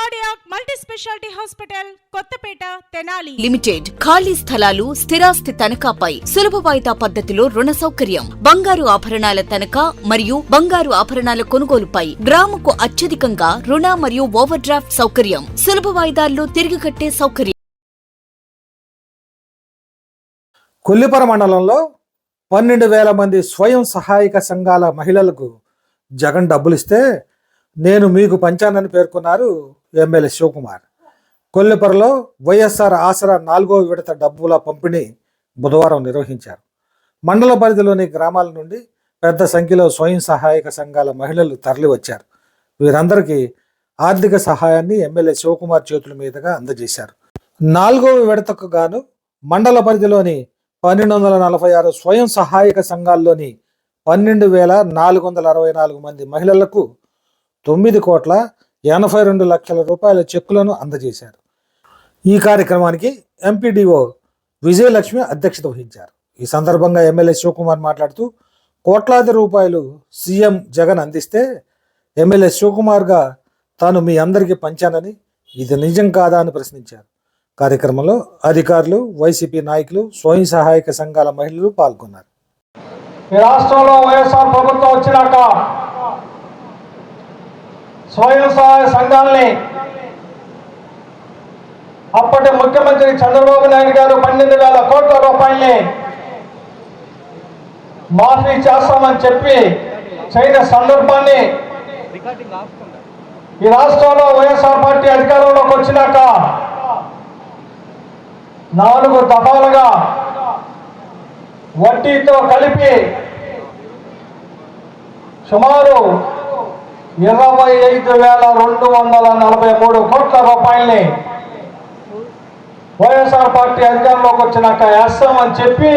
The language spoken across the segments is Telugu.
Cardiac multi speciality hospital Kothapeta Tenali. Limited ఖాళీ స్థలాలు స్థిరాస్తి తనఖాపై సులభ వాయిదా పద్ధతిలో రుణ సౌకర్యం. బంగారు ఆభరణాల తనఖా మరియు బంగారు ఆభరణాల కొనుగోలుపై గ్రాముకు అత్యధికంగా రుణ మరియు ఓవర్ డ్రాఫ్ట్ సౌకర్యం. సులభ వాయిదాల్లో తిరిగి కట్టే సౌకర్యం. కొల్లిపర మండలంలో పన్నెండు వేల మంది స్వయం సహాయక సంఘాల మహిళలకు జగన్ డబ్బులు ఇస్తే నేను మీకు పంచానని పేర్కొన్నారు ఎమ్మెల్యే శివకుమార్. కొల్లిపరలో వైఎస్ఆర్ ఆసరా నాలుగో విడత డబ్బుల పంపిణీ బుధవారం నిర్వహించారు. మండల పరిధిలోని గ్రామాల నుండి పెద్ద సంఖ్యలో స్వయం సహాయక సంఘాల మహిళలు తరలివచ్చారు. వీరందరికీ ఆర్థిక సహాయాన్ని ఎమ్మెల్యే శివకుమార్ చేతుల మీదుగా అందజేశారు. నాలుగవ విడతకు గాను మండల పరిధిలోని పన్నెండు వందల నలభై ఆరు స్వయం సహాయక సంఘాల్లోని పన్నెండు వేల నాలుగు వందల అరవై నాలుగు మంది మహిళలకు తొమ్మిది కోట్ల ఎనభై రెండు లక్షల రూపాయల చెక్కులను అందజేశారు. ఈ కార్యక్రమానికి ఎంపీడీఓ విజయలక్ష్మి అధ్యక్షత వహించారు. ఈ సందర్భంగా ఎమ్మెల్యే శివకుమార్ మాట్లాడుతూ కోట్లాది రూపాయలు సీఎం జగన్ అందిస్తే ఎమ్మెల్యే శివకుమార్గా తాను మీ అందరికీ పంచానని ఇది నిజం కాదా అని ప్రశ్నించారు. కార్యక్రమంలో అధికారులు వైసీపీ నాయకులు స్వయం సహాయక సంఘాల మహిళలు పాల్గొన్నారు. రాష్ట్రంలో వైఎస్ఆర్ ప్రభుత్వం వచ్చినాక స్వయం సహాయ సంఘాలని అప్పటి ముఖ్యమంత్రి చంద్రబాబు నాయుడు గారు పన్నెండు వేల కోట్ల రూపాయల్ని మాఫీ చేస్తామని చెప్పి చేయని సందర్భాన్ని ఈ రాష్ట్రంలో వైఎస్ఆర్ పార్టీ అధికారంలోకి వచ్చినాక నాలుగు దఫాలుగా వడ్డీతో కలిపి సుమారు ఇరవై ఐదు వేల రెండు వందల నలభై మూడు కోట్ల రూపాయల్ని వైఎస్ఆర్ పార్టీ అధికారంలోకి వచ్చినాక వేస్తామని చెప్పి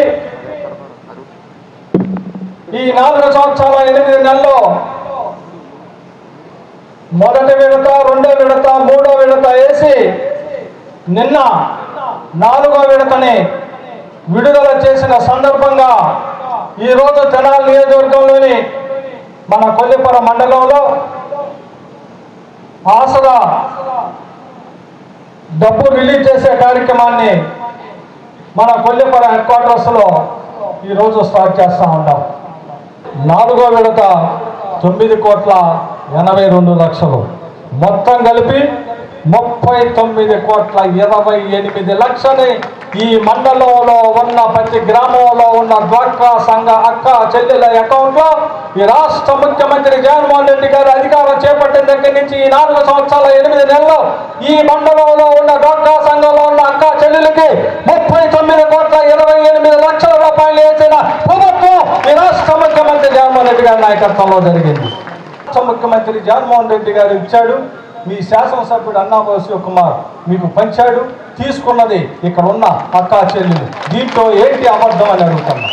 ఈ నాలుగు సంవత్సరాల ఎనిమిది నెలల్లో మొదటి విడత రెండో విడత మూడో విడత వేసి నిన్న నాలుగో విడతని విడుదల చేసిన సందర్భంగా ఈరోజు తెనాలి నియోజకవర్గంలోని మన కొల్లిపురం మండలంలో ఆసరా డబ్బు రిలీజ్ చేసే కార్యక్రమాన్ని మన కొల్లిపర హెడ్ క్వార్టర్స్లో ఈరోజు స్టార్ట్ చేస్తూ ఉంటాం నాలుగో విడత తొమ్మిది కోట్ల ఎనభై రెండు లక్షలు. మొత్తం కలిపి ముప్పై తొమ్మిది కోట్ల ఇరవై ఎనిమిది లక్షలు ఈ మండలంలో ఉన్న ప్రతి గ్రామంలో ఉన్న డ్వాక్రా సంఘ అక్క చెల్లెల అకౌంట్లో ఈ రాష్ట్ర ముఖ్యమంత్రి జగన్మోహన్ రెడ్డి గారు అధికారం చేపట్టిన దగ్గర నుంచి ఈ నాలుగు సంవత్సరాల ఎనిమిది నెలల్లో ఈ మండలంలో ఉన్న డ్వాక్రా సంఘంలో ఉన్న అక్క చెల్లెలకి ముప్పై తొమ్మిది కోట్ల ఇరవై ఎనిమిది లక్షల రూపాయలు వేసిన ప్రభుత్వం ఈ రాష్ట్ర ముఖ్యమంత్రి జగన్మోహన్ రెడ్డి గారి నాయకత్వంలో జరిగింది. రాష్ట్ర ముఖ్యమంత్రి జగన్మోహన్ రెడ్డి గారు ఇచ్చాడు. మీ శాసనసభ్యుడు అన్నామో శివకుమార్ మీకు పంచాడు తీసుకున్నది ఇక్కడ ఉన్న అక్కా చెల్లెలు. దీంట్లో ఏంటి అబద్ధం అని అడుగుతున్నా.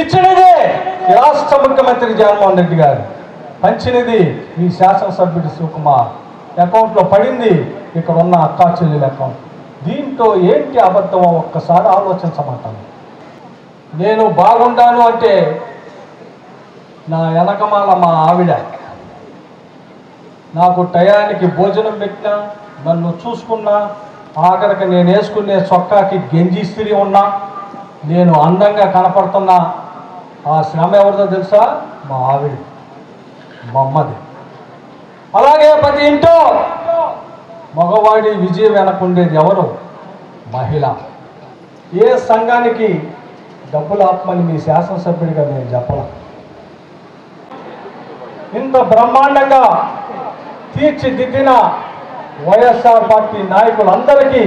ఇచ్చినదే రాష్ట్ర ముఖ్యమంత్రి జగన్మోహన్ రెడ్డి గారు. పంచినది మీ శాసనసభ్యుడు శివకుమార్ అకౌంట్లో పడింది ఇక్కడ ఉన్న అక్కా చెల్లెల అకౌంట్. దీంట్లో ఏంటి అబద్ధమో ఒక్కసారి ఆలోచించమంటాను నేను బాగుండాను అంటే నా వెనకమాల మా ఆవిడ నాకు టయానికి భోజనం పెట్టినా నన్ను చూసుకున్నా ఆఖరికి నేను వేసుకునే చొక్కాకి గెంజి ఇస్త్రీ ఉన్నా నేను అందంగా కనపడుతున్నా ఆ శ్రమ ఎవరిదో తెలుసా? మా ఆవిడ మా అమ్మది. అలాగే ప్రతి ఇంటో మగవాడి విజయం వెనకుండేది ఎవరు? మహిళ. ఏ సంఘానికి డబ్బులు ఆత్మని మీ శాసనసభ్యుడిగా నేను చెప్పాల? ఇంత బ్రహ్మాండంగా తీర్చిదిద్దిన వైఎస్ఆర్ పార్టీ నాయకులందరికీ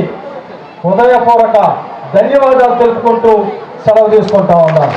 హృదయపూర్వక ధన్యవాదాలు తెలుపుకుంటూ సెలవు తీసుకుంటా ఉన్నాను.